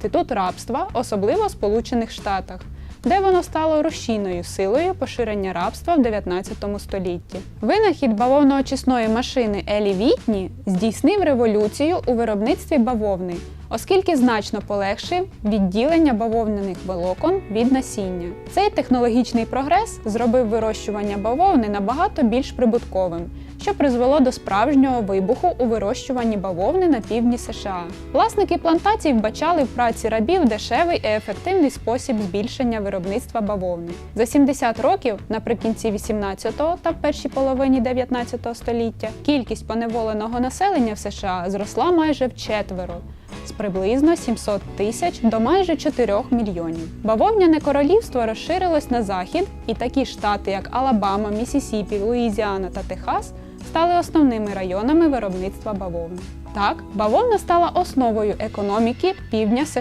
інститут рабства, особливо в Сполучених Штатах, де воно стало рушійною силою поширення рабства в 19 столітті. Винахід бавовноочисної машини Елі Вітні здійснив революцію у виробництві бавовни, оскільки значно полегшив відділення бавовняних волокон від насіння. Цей технологічний прогрес зробив вирощування бавовни набагато більш прибутковим, що призвело до справжнього вибуху у вирощуванні бавовни на півдні США. Власники плантацій вбачали в праці рабів дешевий і ефективний спосіб збільшення виробництва бавовни. За 70 років, наприкінці 18-го та першій половині 19 століття, кількість поневоленого населення в США зросла майже вчетверо з приблизно 700 тисяч до майже 4 мільйонів. Бавовняне королівство розширилось на захід, і такі штати, як Алабама, Місісіпі, Луїзіана та Техас, стали основними районами виробництва бавовни. Так, бавовна стала основою економіки півдня США.